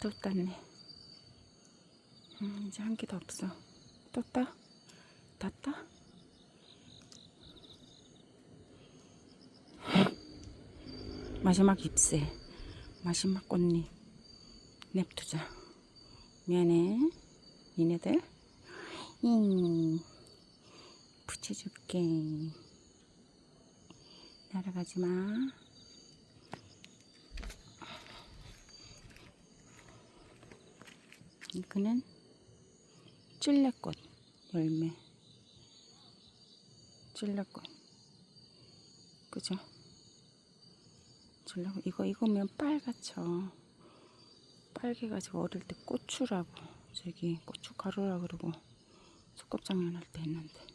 또 땄네. 음, 이제 한 개도 없어. 또 따? 다 따? 마지막 잎새. 마지막 꽃잎. 냅두자. 미안해. 니네들. 잉. 붙여줄게. 날아가지 마. 이거는 찔레꽃 열매. 찔레꽃. 그죠? 찔레꽃. 이거 익으면 빨갛죠. 빨개가지고 어릴 때 고추라고 저기 고춧가루라 그러고 소꿉장난 할때 했는데